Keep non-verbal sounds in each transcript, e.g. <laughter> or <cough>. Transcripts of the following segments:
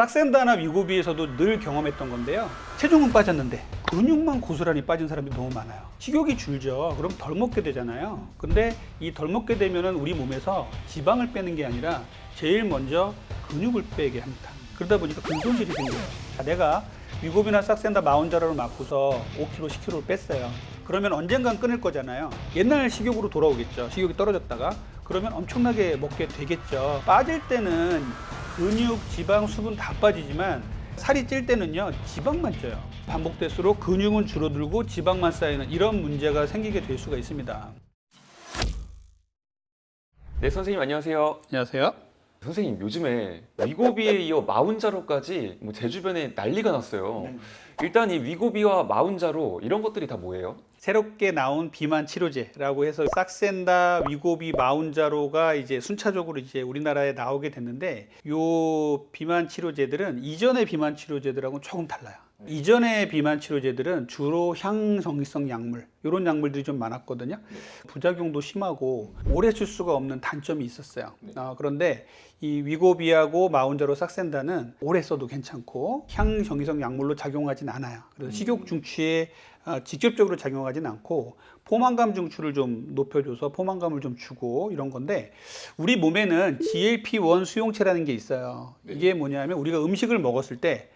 싹센다나 위고비에서도 늘 경험했던 건데요. 체중은 빠졌는데 근육만 고스란히 빠진 사람이 너무 많아요. 식욕이 줄죠. 그럼 덜 먹게 되잖아요. 근데 이 덜 먹게 되면은 우리 몸에서 지방을 빼는 게 아니라 제일 먼저 근육을 빼게 합니다. 그러다 보니까 근손실이 생겨요. 자, 내가 위고비나 싹센다 마운자로를 맞고서 5kg, 10kg를 뺐어요. 그러면 언젠간 끊을 거잖아요. 옛날 식욕으로 돌아오겠죠. 식욕이 떨어졌다가 그러면 엄청나게 먹게 되겠죠. 빠질 때는 근육, 지방, 수분 다 빠지지만 살이 찔 때는요 지방만 쪄요. 반복될수록 근육은 줄어들고 지방만 쌓이는 이런 문제가 생기게 될 수가 있습니다. 네, 선생님 안녕하세요. 안녕하세요. 선생님 요즘에 위고비에 이어 마운자로까지 뭐 제 주변에 난리가 났어요. 네. 일단 이 위고비와 마운자로 이런 것들이 다 뭐예요? 새롭게 나온 비만 치료제라고 해서 싹센다, 위고비, 마운자로가 이제 순차적으로 이제 우리나라에 나오게 됐는데 요 비만 치료제들은 이전의 비만 치료제들하고는 조금 달라요. 이전의 비만 치료제들은 주로 향정기성 약물 이런 약물들이 좀 많았거든요. 부작용도 심하고 오래 쓸 수가 없는 단점이 있었어요. 아, 그런데 이 위고비하고 마운자로 싹센다는 오래 써도 괜찮고 향정기성 약물로 작용하진 않아요. 그래서 식욕 중추에 아, 직접적으로 작용하진 않고 포만감 중추를 좀 높여줘서 포만감을 좀 주고 이런 건데 우리 몸에는 <laughs> GLP-1 수용체라는 게 있어요. 이게 뭐냐면 우리가 음식을 먹었을 때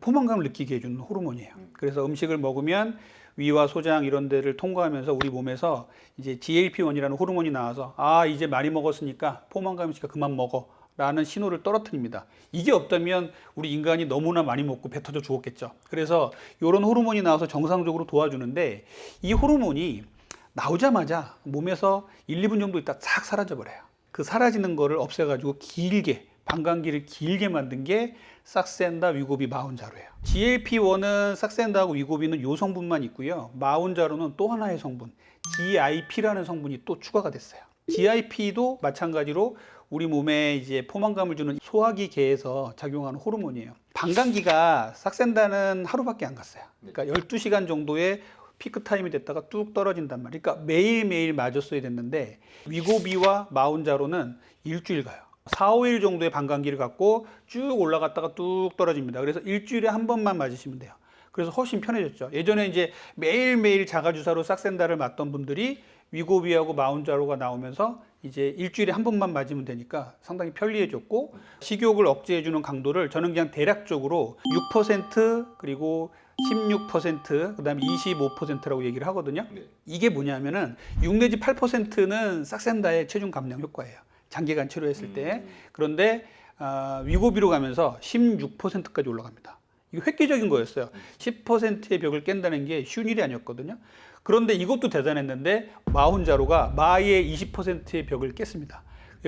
포만감을 느끼게 해주는 호르몬이에요. 그래서 음식을 먹으면 위와 소장 이런 데를 통과하면서 우리 몸에서 이제 GLP-1이라는 호르몬이 나와서 아 이제 많이 먹었으니까 포만감이 있으니까 그만 먹어. 라는 신호를 떨어뜨립니다. 이게 없다면 우리 인간이 너무나 많이 먹고 배 터져 죽었겠죠. 그래서 이런 호르몬이 나와서 정상적으로 도와주는데 이 호르몬이 나오자마자 몸에서 1, 2분 정도 있다 싹 사라져 버려요. 그 사라지는 거를 없애가지고 길게 방광기를 길게 만든 게 싹센다 위고비 마운자로예요. GLP-1은 싹센다하고 위고비는 요 성분만 있고요. 마운자로는 또 하나의 성분 GIP라는 성분이 또 추가가 됐어요. GIP도 마찬가지로 우리 몸에 이제 포만감을 주는 소화기 계에서 작용하는 호르몬이에요. 방광기가 싹센다는 하루밖에 안 갔어요. 그러니까 12시간 정도의 피크 타임이 됐다가 뚝 떨어진단 말이에요. 그러니까 매일매일 맞았어야 됐는데 위고비와 마운자로는 일주일 가요. 4, 5일 정도의 방광기를 갖고 쭉 올라갔다가 뚝 떨어집니다. 그래서 일주일에 한 번만 맞으시면 돼요. 그래서 훨씬 편해졌죠. 예전에 이제 매일매일 자가주사로 싹센다를 맞던 분들이 위고비하고 마운자로가 나오면서 이제 일주일에 한 번만 맞으면 되니까 상당히 편리해졌고 식욕을 억제해주는 강도를 저는 그냥 대략적으로 6% 그리고 16% 그다음에 25%라고 얘기를 하거든요. 이게 뭐냐면은 6 내지 8%는 싹센다의 체중 감량 효과예요. 장기간 치료했을 때. 그런데 아, 위고비로 가면서 16%까지 올라갑니다. 이거 획기적인 거였어요. 10%의 벽을 깬다는 게 쉬운 일이 아니었거든요. 그런데 이것도 대단했는데 마혼자로가 마의 20%의 벽을 깼습니다.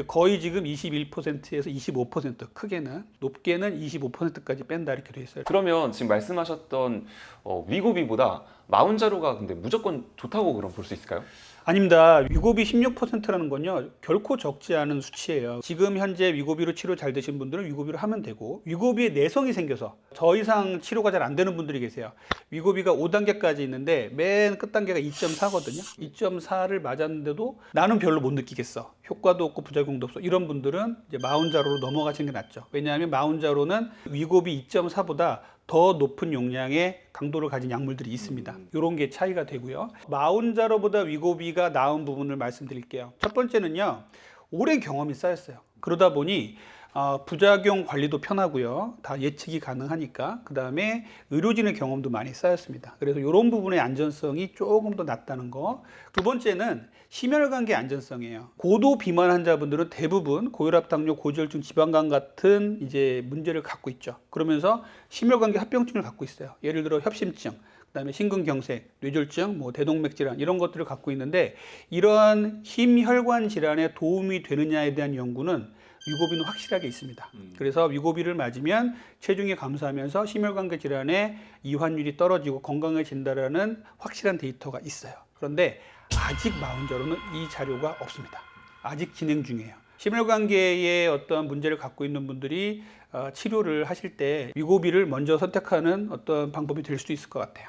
거의 지금 21%에서 25% 크게는 높게는 25%까지 뺀다 이렇게 돼 있어요. 그러면 지금 말씀하셨던 어, 위고비보다 마운자로가 근데 무조건 좋다고 그럼 볼 수 있을까요? 아닙니다. 위고비 16%라는 건요, 결코 적지 않은 수치예요. 지금 현재 위고비로 치료 잘 되신 분들은 위고비로 하면 되고, 위고비에 내성이 생겨서 더 이상 치료가 잘 안 되는 분들이 계세요. 위고비가 5단계까지 있는데 맨 끝 단계가 2.4거든요. 2.4를 맞았는데도 나는 별로 못 느끼겠어. 효과도 없고 부작용도 없어. 이런 분들은 이제 마운자로로 넘어가시는 게 낫죠. 왜냐하면 마운자로는 위고비 2.4보다 더 높은 용량의 강도를 가진 약물들이 있습니다. 이런 게 차이가 되고요. 마운자로보다 위고비가 나은 부분을 말씀드릴게요. 첫 번째는요, 오랜 경험이 쌓였어요. 그러다 보니 어, 부작용 관리도 편하고요. 다 예측이 가능하니까. 그 다음에 의료진의 경험도 많이 쌓였습니다. 그래서 이런 부분의 안전성이 조금 더 낮다는 거. 두 번째는 심혈관계 안전성이에요. 고도 비만 환자분들은 대부분 고혈압, 당뇨, 고지혈증, 지방간 같은 이제 문제를 갖고 있죠. 그러면서 심혈관계 합병증을 갖고 있어요. 예를 들어 협심증, 그다음에 심근경색, 뇌졸중, 뭐 대동맥 질환 이런 것들을 갖고 있는데 이러한 심혈관 질환에 도움이 되느냐에 대한 연구는 위고비는 확실하게 있습니다. 그래서 위고비를 맞으면 체중이 감소하면서 심혈관계 질환의 이환율이 떨어지고 건강해진다라는 확실한 데이터가 있어요. 그런데 아직 마운저로는 이 자료가 없습니다. 아직 진행 중이에요. 심혈관계에 어떤 문제를 갖고 있는 분들이 어, 치료를 하실 때 위고비를 먼저 선택하는 어떤 방법이 될 수도 있을 것 같아요.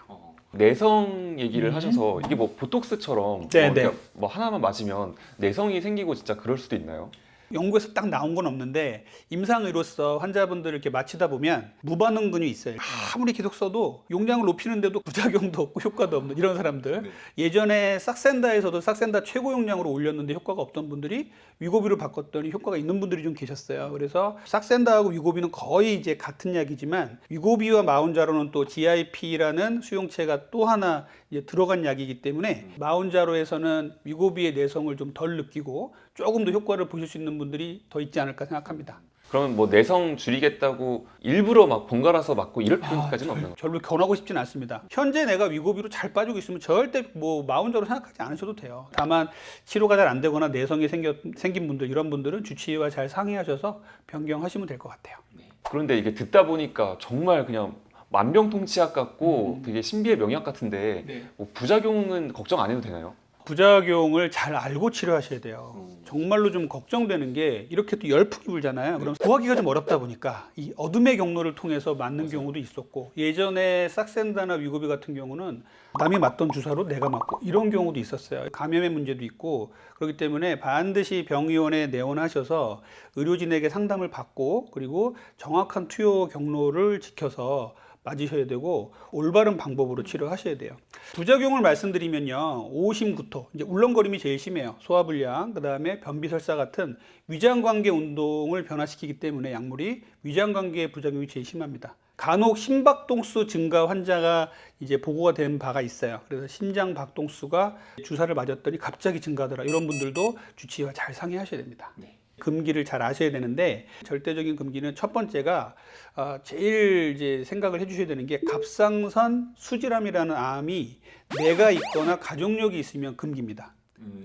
내성 얘기를 하셔서 이게 뭐 보톡스처럼 네, 뭐, 네. 뭐 하나만 맞으면 내성이 생기고 진짜 그럴 수도 있나요? 연구에서 딱 나온 건 없는데 임상의로서 환자분들을 이렇게 마치다 보면 무반응근이 있어요. 아무리 계속 써도 용량을 높이는데도 부작용도 없고 효과도 없는 이런 사람들. 네. 예전에 싹센다에서도 싹센다 최고 용량으로 올렸는데 효과가 없던 분들이 위고비로 바꿨더니 효과가 있는 분들이 좀 계셨어요. 그래서 싹센다하고 위고비는 거의 이제 같은 약이지만 위고비와 마운자로는 또 GIP라는 수용체가 또 하나 들어간 약이기 때문에 마운자로에서는 위고비의 내성을 좀 덜 느끼고 조금 더 효과를 보실 수 있는 분들이 더 있지 않을까 생각합니다. 그러면 뭐 내성 줄이겠다고 일부러 막 번갈아서 맞고 이럴 필요까지는 없는 거예요. 별로 권하고 싶지는 않습니다. 현재 내가 위고비로 잘 빠지고 있으면 절대 뭐 마운저로 생각하지 않으셔도 돼요. 다만 치료가 잘 안 되거나 내성이 생겨, 생긴 분들 이런 분들은 주치의와 잘 상의하셔서 변경하시면 될 것 같아요. 그런데 이게 듣다 보니까 정말 그냥 만병통치약 같고 음. 되게 신비의 명약 같은데 뭐 부작용은 걱정 안 해도 되나요? 부작용을 잘 알고 치료하셔야 돼요. 정말로 좀 걱정되는 게 이렇게 또 열풍이 불잖아요. 그럼 구하기가 좀 어렵다 보니까 이 어둠의 경로를 통해서 맞는 경우도 있었고 예전에 싹센다나 위고비 같은 경우는 남이 맞던 주사로 내가 맞고 이런 경우도 있었어요. 감염의 문제도 있고 그렇기 때문에 반드시 병의원에 내원하셔서 의료진에게 상담을 받고 그리고 정확한 투여 경로를 지켜서 맞으셔야 되고 올바른 방법으로 치료하셔야 돼요. 부작용을 말씀드리면요. 오심구토, 이제 울렁거림이 제일 심해요. 소화불량, 그 다음에 변비설사 같은 위장관계 운동을 변화시키기 때문에 약물이 위장관계의 부작용이 제일 심합니다. 간혹 심박동수 증가 환자가 이제 보고가 된 바가 있어요. 그래서 심장 박동수가 주사를 맞았더니 갑자기 증가하더라. 이런 분들도 주치의와 잘 상의하셔야 됩니다. 금기를 잘 아셔야 되는데 절대적인 금기는 첫 번째가 아, 제일 이제 생각을 해주셔야 되는 게 갑상선 수질암이라는 암이 내가 있거나 가족력이 있으면 금기입니다.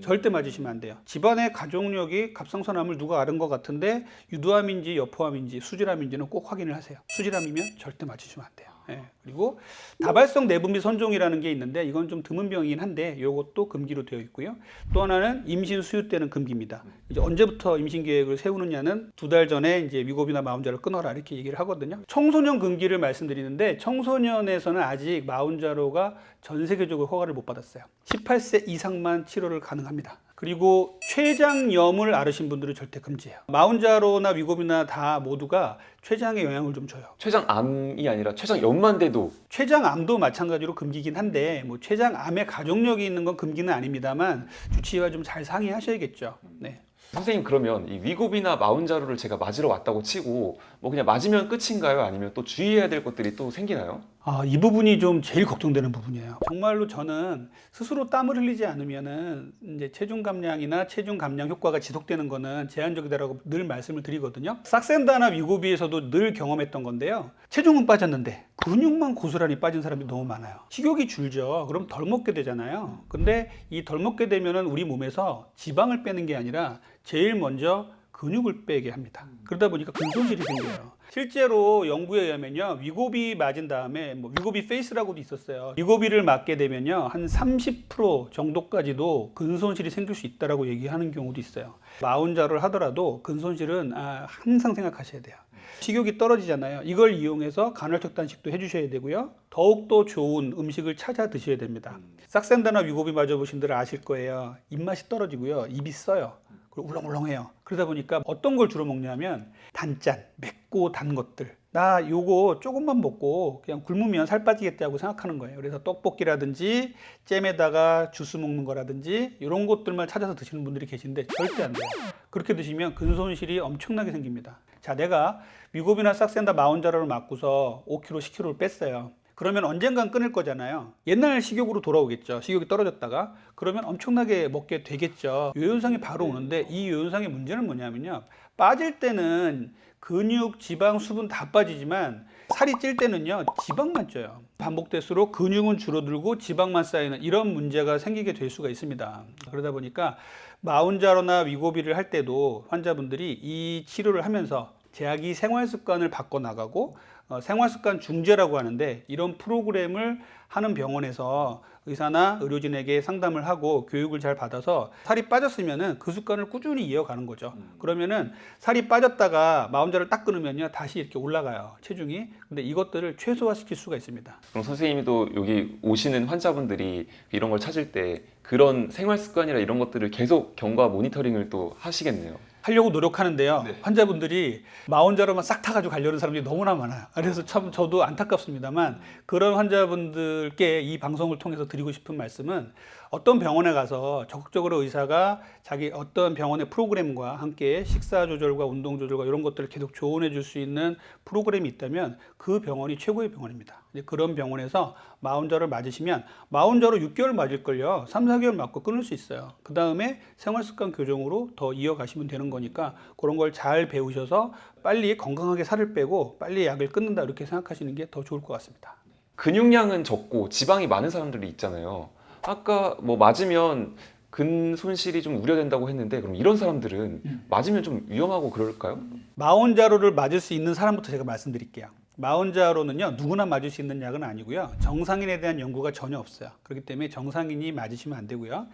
절대 맞으시면 안 돼요. 집안의 가족력이 갑상선암을 누가 앓은 것 같은데 유두암인지 여포암인지 수질암인지는 꼭 확인을 하세요. 수질암이면 절대 맞으시면 안 돼요. 예. 그리고 다발성 내분비 선종이라는 게 있는데 이건 좀 드문 병이긴 한데 이것도 금기로 되어 있고요. 또 하나는 임신 수유 때는 금기입니다. 이제 언제부터 임신 계획을 세우느냐는 두 달 전에 이제 위고비나 마운자를 끊어라 이렇게 얘기를 하거든요. 청소년 금기를 말씀드리는데 청소년에서는 아직 마운자로가 전 세계적으로 허가를 못 받았어요. 18세 이상만 치료를 가능합니다. 그리고 췌장염을 앓으신 분들은 절대 금지해요. 마운자로나 위고비나 다 모두가 췌장에 영향을 좀 줘요. 췌장암이 아니라 췌장염만 돼도 췌장암도 마찬가지로 금기긴 한데 뭐 췌장암에 가족력이 있는 건 금기는 아닙니다만 주치의와 좀 잘 상의하셔야겠죠. 네. 선생님 그러면 이 위고비나 마운자로를 제가 맞으러 왔다고 치고 뭐 그냥 맞으면 끝인가요? 아니면 또 주의해야 될 것들이 또 생기나요? 아, 이 부분이 좀 제일 걱정되는 부분이에요. 정말로 저는 스스로 땀을 흘리지 않으면은 이제 체중 감량이나 체중 감량 효과가 지속되는 거는 제한적이다라고 늘 말씀을 드리거든요. 싹센다나 위고비에서도 늘 경험했던 건데요. 체중은 빠졌는데 근육만 고스란히 빠진 사람이 너무 많아요. 식욕이 줄죠. 그럼 덜 먹게 되잖아요. 근데 이 덜 먹게 되면은 우리 몸에서 지방을 빼는 게 아니라 제일 먼저 근육을 빼게 합니다. 그러다 보니까 근손실이 생겨요. 실제로 연구에 의하면요, 위고비 맞은 다음에 뭐 위고비 페이스라고도 있었어요. 위고비를 맞게 되면요, 한 30% 정도까지도 근손실이 생길 수 있다라고 얘기하는 경우도 있어요. 마운자를 하더라도 근손실은 아, 항상 생각하셔야 돼요. 식욕이 떨어지잖아요. 이걸 이용해서 간헐적 단식도 해주셔야 되고요. 더욱더 좋은 음식을 찾아 드셔야 됩니다. 싹센다나 위고비 맞아보신 분들은 아실 거예요. 입맛이 떨어지고요. 입이 써요. 그리고 울렁울렁해요. 그러다 보니까 어떤 걸 주로 먹냐면 단짠, 맵고 단 것들. 나 요거 조금만 먹고 그냥 굶으면 살 빠지겠다고 생각하는 거예요. 그래서 떡볶이라든지 잼에다가 주스 먹는 거라든지 이런 것들만 찾아서 드시는 분들이 계신데 절대 안 돼요. 그렇게 드시면 근손실이 엄청나게 생깁니다. 자, 내가 위고비나 싹센다 마운자로를 맞고서 5kg, 10kg를 뺐어요. 그러면 언젠간 끊을 거잖아요. 옛날 식욕으로 돌아오겠죠. 식욕이 떨어졌다가 그러면 엄청나게 먹게 되겠죠. 요현상이 바로 오는데 이 요현상의 문제는 뭐냐면요. 빠질 때는 근육, 지방, 수분 다 빠지지만 살이 찔 때는요 지방만 쪄요. 반복될수록 근육은 줄어들고 지방만 쌓이는 이런 문제가 생기게 될 수가 있습니다. 그러다 보니까 마운자로나 위고비를 할 때도 환자분들이 이 치료를 하면서 제약이 생활 습관을 바꿔 나가고 어, 생활 습관 중재라고 하는데 이런 프로그램을 하는 병원에서 의사나 의료진에게 상담을 하고 교육을 잘 받아서 살이 빠졌으면은 그 습관을 꾸준히 이어가는 거죠. 그러면은 살이 빠졌다가 마운자를 딱 끊으면요 다시 이렇게 올라가요 체중이. 근데 이것들을 최소화시킬 수가 있습니다. 그럼 선생님도 여기 오시는 환자분들이 이런 걸 찾을 때 그런 생활 습관이나 이런 것들을 계속 경과 모니터링을 또 하시겠네요. 하려고 노력하는데요. 네. 환자분들이 마원자로만 싹 타가지고 가려는 사람들이 너무나 많아요. 그래서 참 저도 안타깝습니다만 그런 환자분들께 이 방송을 통해서 드리고 싶은 말씀은 어떤 병원에 가서 적극적으로 의사가 자기 어떤 병원의 프로그램과 함께 식사 조절과 운동 조절과 이런 것들을 계속 조언해 줄 수 있는 프로그램이 있다면 그 병원이 최고의 병원입니다. 그런 병원에서 마운자를 맞으시면 마운자로 6개월 맞을걸요. 3, 4개월 맞고 끊을 수 있어요. 그 다음에 생활습관 교정으로 더 이어가시면 되는 거니까 그런 걸 잘 배우셔서 빨리 건강하게 살을 빼고 빨리 약을 끊는다 이렇게 생각하시는 게 더 좋을 것 같습니다. 근육량은 적고 지방이 많은 사람들이 있잖아요. 아까 뭐 맞으면 근 손실이 좀 우려된다고 했는데 그럼 이런 사람들은 맞으면 좀 위험하고 그럴까요? 마온자로를 맞을 수 있는 사람부터 제가 말씀드릴게요. 마온자로는요 누구나 맞을 수 있는 약은 아니고요 정상인에 대한 연구가 전혀 없어요. 그렇기 때문에 정상인이 맞으시면 안 되고요.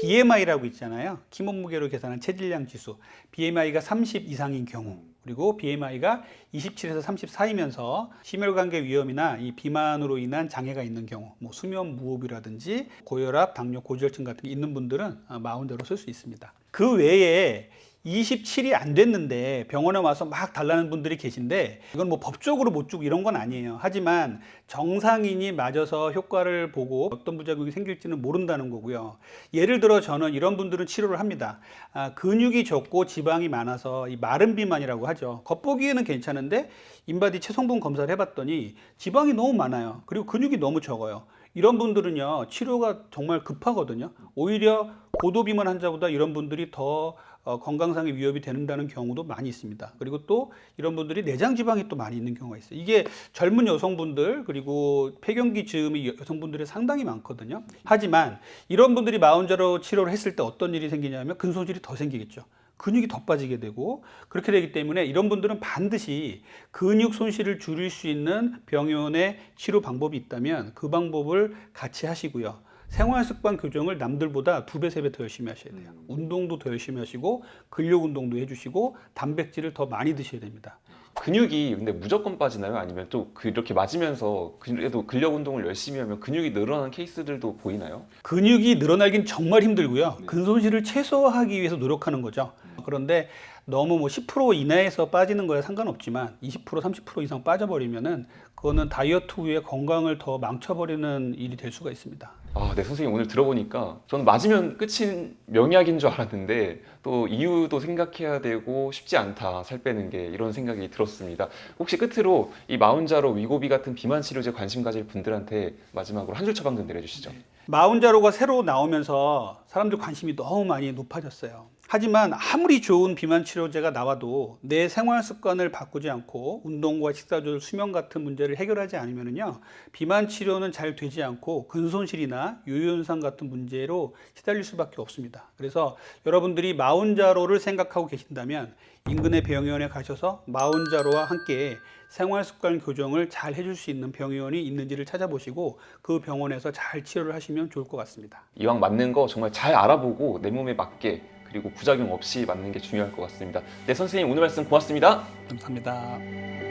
BMI라고 있잖아요. 키 몸무게로 계산한 체질량 지수. BMI가 30 이상인 경우 그리고 BMI가 27에서 34이면서 심혈관계 위험이나 이 비만으로 인한 장애가 있는 경우, 뭐 수면 무호흡이라든지 고혈압, 당뇨, 고지혈증 같은 게 있는 분들은 아, 마운자로 쓸 수 있습니다. 그 외에 27이 안 됐는데 병원에 와서 막 달라는 분들이 계신데 이건 뭐 법적으로 못 주고 이런 건 아니에요. 하지만 정상인이 맞아서 효과를 보고 어떤 부작용이 생길지는 모른다는 거고요. 예를 들어 저는 이런 분들은 치료를 합니다. 아, 근육이 적고 지방이 많아서 이 마른 비만이라고 하죠. 겉보기에는 괜찮은데 인바디 체성분 검사를 해봤더니 지방이 너무 많아요. 그리고 근육이 너무 적어요. 이런 분들은요 치료가 정말 급하거든요. 오히려 고도 비만 환자보다 이런 분들이 더 어, 건강상의 위협이 되는다는 경우도 많이 있습니다. 그리고 또 이런 분들이 내장 지방이 또 많이 있는 경우가 있어요. 이게 젊은 여성분들 그리고 폐경기 즈음이 여성분들이 상당히 많거든요. 하지만 이런 분들이 마운자로 치료를 했을 때 어떤 일이 생기냐면 근손실이 더 생기겠죠. 근육이 더 빠지게 되고 그렇게 되기 때문에 이런 분들은 반드시 근육 손실을 줄일 수 있는 병원의 치료 방법이 있다면 그 방법을 같이 하시고요. 생활 습관 교정을 남들보다 두 배, 세 배 더 열심히 하셔야 돼요. 운동도 더 열심히 하시고 근력 운동도 해주시고 단백질을 더 많이 드셔야 됩니다. 근육이 근데 무조건 빠지나요? 아니면 또 그렇게 맞으면서 그래도 근력 운동을 열심히 하면 근육이 늘어나는 케이스들도 보이나요? 근육이 늘어나긴 정말 힘들고요. 근손실을 최소화하기 위해서 노력하는 거죠. 그런데 너무 뭐 10% 이내에서 빠지는 거야 상관없지만 20% 30% 이상 빠져버리면은 그거는 다이어트 후에 건강을 더 망쳐버리는 일이 될 수가 있습니다. 아, 네 선생님 오늘 들어보니까 저는 맞으면 끝인 명약인 줄 알았는데 또 이유도 생각해야 되고 쉽지 않다 살 빼는 게 이런 생각이 들었습니다. 혹시 끝으로 이 마운자로 위고비 같은 비만 치료제 관심 가질 분들한테 마지막으로 한 줄 처방 좀 내려주시죠. 마운자로가 새로 나오면서 사람들 관심이 너무 많이 높아졌어요. 하지만 아무리 좋은 비만 치료제가 나와도 내 생활 습관을 바꾸지 않고 운동과 식사 조절, 수면 같은 문제를 해결하지 않으면요 비만 치료는 잘 되지 않고 근손실이나 요요현상 같은 문제로 시달릴 수밖에 없습니다. 그래서 여러분들이 마운자로를 생각하고 계신다면 인근의 병원에 가셔서 마운자로와 함께 생활 습관 교정을 잘 해줄 수 있는 병원이 있는지를 찾아보시고 그 병원에서 잘 치료를 하시면 좋을 것 같습니다. 이왕 맞는 거 정말 잘 알아보고 내 몸에 맞게 그리고 부작용 없이 맞는 게 중요할 것 같습니다. 네 선생님 오늘 말씀 고맙습니다. 감사합니다.